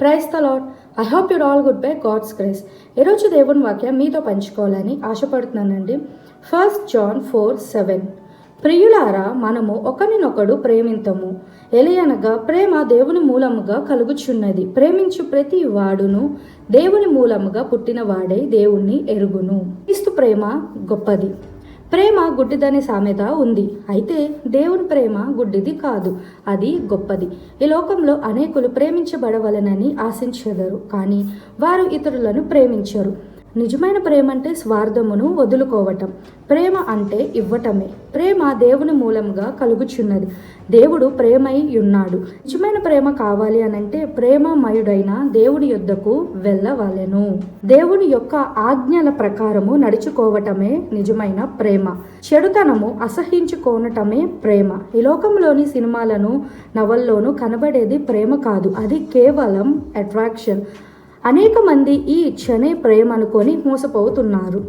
Praise the lord I hope you're all good by God's grace ఈరోజు దేవుని వాక్యం మీతో పంచుకోవాలని ఆశపడుతున్నానండి. ఫస్ట్ జాన్ ఫోర్ సెవెన్ ప్రియులారా మనము ఒకరినొకడు ప్రేమింతము. ఎలియనగా ప్రేమ దేవుని మూలముగా కలుగుచున్నది. ప్రేమించు ప్రతి వాడును దేవుని మూలముగా పుట్టిన వాడే దేవుణ్ణి ఎరుగును. క్రీస్తు ప్రేమ గొప్పది. ప్రేమ గుడ్డిదని సామెత ఉంది. అయితే దేవుని ప్రేమ గుడ్డిది కాదు. అది గొప్పది. ఈ లోకంలో అనేకులు ప్రేమించబడవలనని ఆశించెదరు. కానీ వారు ఇతరులను ప్రేమించరు. నిజమైన ప్రేమ అంటే స్వార్థమును వదులుకోవటం. ప్రేమ అంటే ఇవ్వటమే. ప్రేమ దేవుని మూలంగా కలుగుచున్నది. దేవుడు ప్రేమై ఉన్నాడు. నిజమైన ప్రేమ కావాలి అనంటే ప్రేమమయుడైన దేవుని యొద్దకు వెళ్ళవలెను. దేవుని యొక్క ఆజ్ఞల ప్రకారము నడుచుకోవటమే నిజమైన ప్రేమ. చెడుతనము అసహించుకోనటమే ప్రేమ. ఈ లోకంలోని సినిమాలను నవల్లోనూ కనబడేది ప్రేమ కాదు. అది కేవలం అట్రాక్షన్. అనేక మంది ఈ ఇచ్చనే ప్రేమ అనుకొని మోసపోతున్నారు.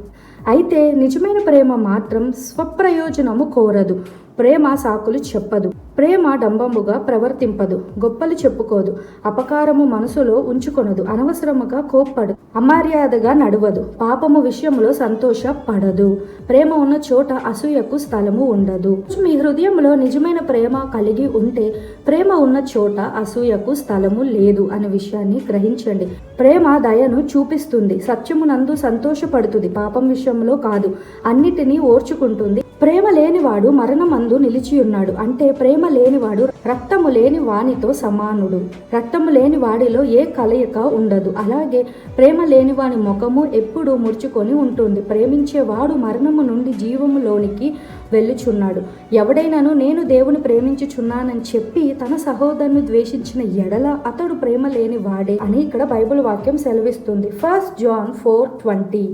అయితే నిజమైన ప్రేమ మాత్రం స్వప్రయోజనము కోరదు ప్రేమ సాకులు చెప్పదు. ప్రేమ డంబముగా ప్రవర్తింపదు గొప్పలు చెప్పుకోదు అపకారము మనసులో ఉంచుకొనదు అనవసరముగా కోప్పడు అమర్యాదగా నడవదు పాపము విషయంలో సంతోషపడదు. ప్రేమ ఉన్న చోట అసూయకు స్థలము ఉండదు. మీ హృదయంలో నిజమైన ప్రేమ కలిగి ఉంటే ప్రేమ ఉన్న చోట అసూయకు స్థలము లేదు అనే విషయాన్ని గ్రహించండి. ప్రేమ దయను చూపిస్తుంది సత్యమునందు సంతోషపడుతుంది పాపం విషయంలో కాదు అన్నిటినీ ఓర్చుకుంటుంది ప్రేమ లేనివాడు మరణమందు నిలిచి ఉన్నాడు అంటే ప్రేమ లేనివాడు రక్తము లేని వానితో సమానుడు. రక్తము లేని వాడిలో ఏ కలయిక ఉండదు. అలాగే ప్రేమ లేని వాని ముఖము ఎప్పుడూ ముడుచుకొని ఉంటుంది. ప్రేమించేవాడు మరణము నుండి జీవములోనికి వెళ్ళుచున్నాడు. ఎవడైనాను నేను దేవుని ప్రేమించుచున్నానని చెప్పి తన సహోదరుని ద్వేషించిన ఎడల అతడు ప్రేమ లేని వాడే అని ఇక్కడ బైబిల్ వాక్యం సెలవిస్తుంది. First John four twenty.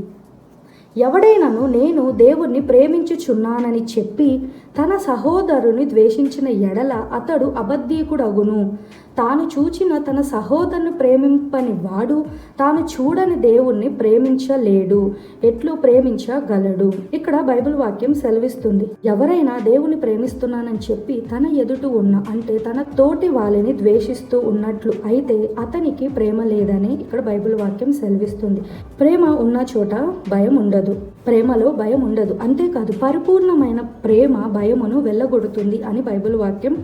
ఎవడైనను నేను దేవుణ్ణి ప్రేమించుచున్నానని చెప్పి తన సహోదరుని ద్వేషించిన ఎడల అతడు అబద్ధీకుడగును. తాను చూచిన తన సహోదరుని ప్రేమింపని వాడు తాను చూడని దేవుణ్ణి ప్రేమించలేడు ఎట్లు ప్రేమించగలడు. ఇక్కడ బైబిల్ వాక్యం సెలవిస్తుంది. ఎవరైనా దేవుని ప్రేమిస్తున్నానని చెప్పి తన ఎదుట ఉన్న అంటే తన తోటి వాళ్ళని ద్వేషిస్తూ ఉన్నట్లు అయితే అతనికి ప్రేమ లేదని ఇక్కడ బైబిల్ వాక్యం సెలవిస్తుంది. ప్రేమ ఉన్న చోట భయం ఉండదు. ప్రేమలో భయం ఉండదు. అంతేకాదు పరిపూర్ణమైన ప్రేమ భయమును వెళ్ళగొడుతుంది అని బైబిల్ వాక్యం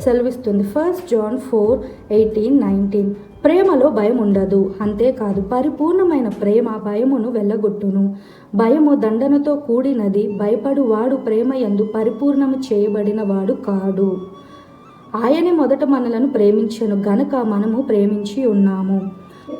సెలవిస్తుంది. First John four eighteen nineteen ప్రేమలో భయం ఉండదు అంతేకాదు పరిపూర్ణమైన ప్రేమ భయమును వెళ్ళగొట్టును భయము దండనతో కూడినది భయపడు వాడు ప్రేమ యందు పరిపూర్ణము చేయబడిన వాడు కాడు. ఆయనే మొదట మనలను ప్రేమించను గనక మనము ప్రేమించి ఉన్నాము.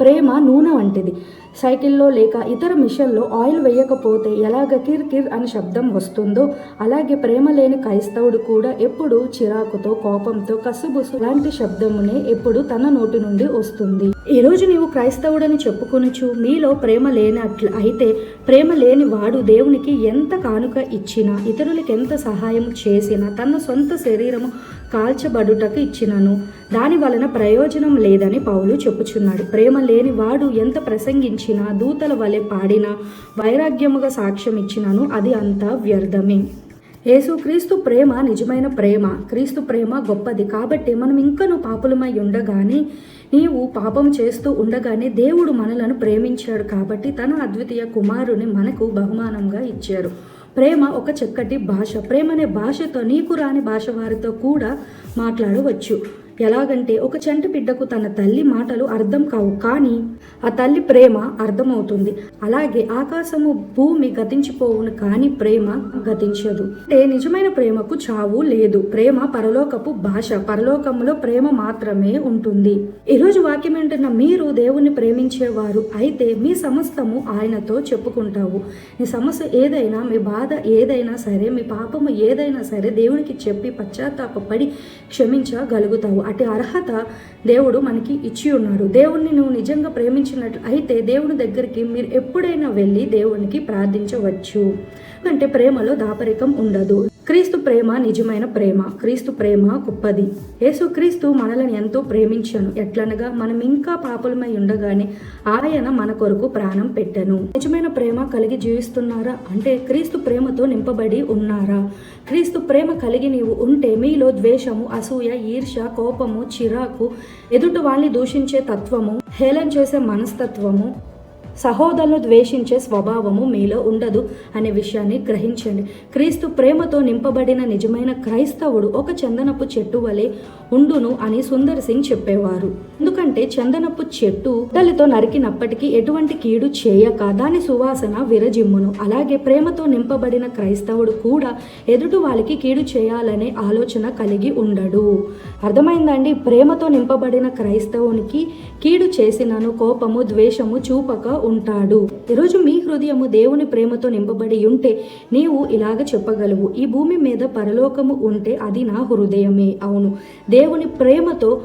ప్రేమ నూనె వంటిది. సైకిల్లో లేక ఇతర మిషన్లో ఆయిల్ వేయకపోతే ఎలాగ కిర్ కిర్ అని శబ్దం వస్తుందో అలాగే ప్రేమ లేని క్రైస్తవుడు కూడా ఎప్పుడు చిరాకుతో కోపంతో కసుబుసు లాంటి శబ్దమునే ఎప్పుడు తన నోటి నుండి వస్తుంది. ఈరోజు నీవు క్రైస్తవుడని చెప్పుకొనుచు మీలో ప్రేమ లేనట్లు అయితే ప్రేమ లేని వాడు దేవునికి ఎంత కానుక ఇచ్చినా ఇతరులకు ఎంత సహాయం చేసినా తన సొంత శరీరము కాల్చబడుటకు ఇచ్చినను. దాని వలన ప్రయోజనం లేదని పౌలు చెప్పుచున్నాడు. ప్రేమ లేని వాడు ఎంత ప్రసంగించినా దూతల వలె పాడినా వైరాగ్యముగా సాక్ష్యం ఇచ్చినను అది అంతా వ్యర్థమే. యేసుక్రీస్తు ప్రేమ నిజమైన ప్రేమ. క్రీస్తు ప్రేమ గొప్పది. కాబట్టి మనం ఇంకను పాపులమై ఉండగానే నీవు పాపం చేస్తూ ఉండగానే దేవుడు మనలను ప్రేమించాడు కాబట్టి తన అద్వితీయ కుమారుని మనకు బహుమానంగా ఇచ్చారు. ప్రేమ ఒక చక్కటి భాష. ప్రేమ అనే భాషతో నీకు రాని భాష వారితో కూడా మాట్లాడవచ్చు. ఎలాగంటే ఒక చంటి బిడ్డకు తన తల్లి మాటలు అర్థం కావు కానీ ఆ తల్లి ప్రేమ అర్థమవుతుంది. అలాగే ఆకాశము భూమి గతించిపోవును కానీ ప్రేమ గతించదు. అంటే నిజమైన ప్రేమకు చావు లేదు. ప్రేమ పరలోకపు భాష పరలోకంలో ప్రేమ మాత్రమే ఉంటుంది. ఈరోజు వాక్యం ఏంటన్న మీరు దేవుణ్ణి ప్రేమించేవారు అయితే మీ సమస్తము ఆయనతో చెప్పుకుంటావు. మీ సమస్య ఏదైనా మీ బాధ ఏదైనా సరే మీ పాపము ఏదైనా సరే దేవునికి చెప్పి పశ్చాత్తాపడి క్షమించగలుగుతావు. అటు అర్హత దేవుడు మనకి ఇచ్చి ఉన్నాడు. దేవుణ్ణి నువ్వు నిజంగా ప్రేమించినట్లు అయితే దేవుని దగ్గరికి మీరు ఎప్పుడైనా వెళ్ళి దేవునికి ప్రార్థించవచ్చు. అంటే ప్రేమలో దాపరికం ఉండదు. క్రీస్తు ప్రేమ నిజమైన ప్రేమ క్రీస్తు ప్రేమ గొప్పది. యేసుక్రీస్తు మనలను ఎంతో ప్రేమించను. ఎట్లనగా మనం ఇంకా పాపులమై ఉండగానే ఆయన మన కొరకు ప్రాణం పెట్టెను. నిజమైన ప్రేమ కలిగి జీవిస్తున్నారా? అంటే క్రీస్తు ప్రేమతో నింపబడి ఉన్నారా? క్రీస్తు ప్రేమ కలిగి నీవు ఉంటే మీలో ద్వేషము అసూయ ఈర్ష కోపము చిరాకు ఎదుటి వాళ్ళని దూషించే తత్వము హేళన చేసే మనస్తత్వము సహోదరులు ద్వేషించే స్వభావము మీలో ఉండదు అనే విషయాన్ని గ్రహించండి. క్రీస్తు ప్రేమతో నింపబడిన నిజమైన క్రైస్తవుడు ఒక చందనపు చెట్టు వలె ఉండును అని సుందర్ సింగ్ చెప్పేవారు. ఎందుకంటే చందనపు చెట్టు తల్లితో నరికినప్పటికీ ఎటువంటి కీడు చేయక దాని సువాసన విరజిమ్మును. అలాగే ప్రేమతో నింపబడిన క్రైస్తవుడు కూడా ఎదుటి వాళ్ళకి కీడు చేయాలనే ఆలోచన కలిగి ఉండడు. అర్థమైందండి? ప్రేమతో నింపబడిన క్రైస్తవునికి కీడు చేసినను కోపము ద్వేషము చూపక ఉంటాడు. ఈరోజు మీ హృదయము దేవుని ప్రేమతో నింపబడి ఉంటే నీవు ఇలాగ చెప్పగలవు. ఈ భూమి మీద పరలోకము ఉంటే అది నా హృదయమే. అవును. దేవుని ప్రేమతో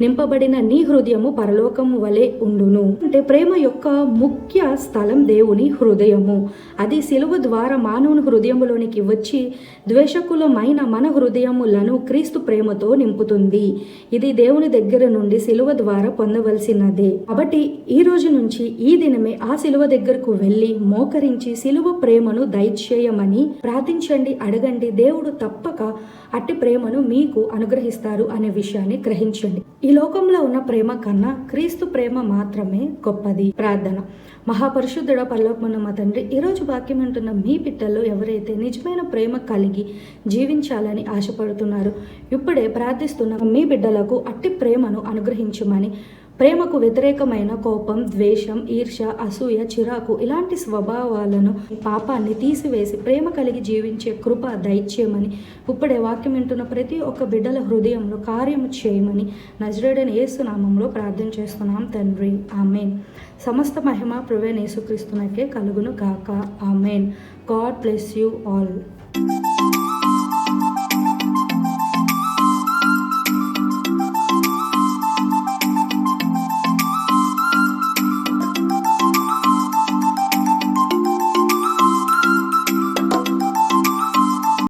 నింపబడిన నీ హృదయము పరలోకము వలె ఉండును. అంటే ప్రేమ యొక్క ముఖ్య స్థలం దేవుని హృదయము. అది సిలువ ద్వారా మానవుని హృదయములోనికి వచ్చి ద్వేషకులమైన మన హృదయములను క్రీస్తు ప్రేమతో నింపుతుంది. ఇది దేవుని దగ్గర నుండి సిలువ ద్వారా పొందవలసినదే. కాబట్టి ఈ రోజు నుంచి ఈ దినమే ఆ సిలువ దగ్గరకు వెళ్ళి మోకరించి సిలువ ప్రేమను దయచేయమని ప్రార్థించండి అడగండి. దేవుడు తప్పక అట్టి ప్రేమను మీకు అనుగ్రహిస్తారు అనే విషయాన్ని గ్రహించండి. ఈ లోకంలో ఉన్న ప్రేమ కన్నా క్రీస్తు ప్రేమ మాత్రమే గొప్పది. ప్రార్థన. మహాపరిశుద్ధుడ పరలోకమున్న మా తండ్రి ఈరోజు వాక్యం ఉంటున్న మీ బిడ్డల్లో ఎవరైతే నిజమైన ప్రేమ కలిగి జీవించాలని ఆశపడుతున్నారు ఇప్పుడే ప్రార్థిస్తున్న మీ బిడ్డలకు అట్టి ప్రేమను అనుగ్రహించమని ప్రేమకు వ్యతిరేకమైన కోపం ద్వేషం ఈర్ష్య అసూయ చిరాకు ఇలాంటి స్వభావాలను పాపాన్ని తీసివేసి ప్రేమ కలిగి జీవించే కృప దైత్యమని ఇప్పుడే వాక్యం వింటున్న ప్రతి ఒక్క బిడ్డల హృదయంలో కార్యము చేయమని నజరేడని ఏసునామంలో ప్రార్థన చేస్తున్నాం తండ్రి. ఆమెన్. సమస్త మహిమ ప్రవేణ యేసుక్రీస్తునకే కలుగును గాక. Amen. God bless you all.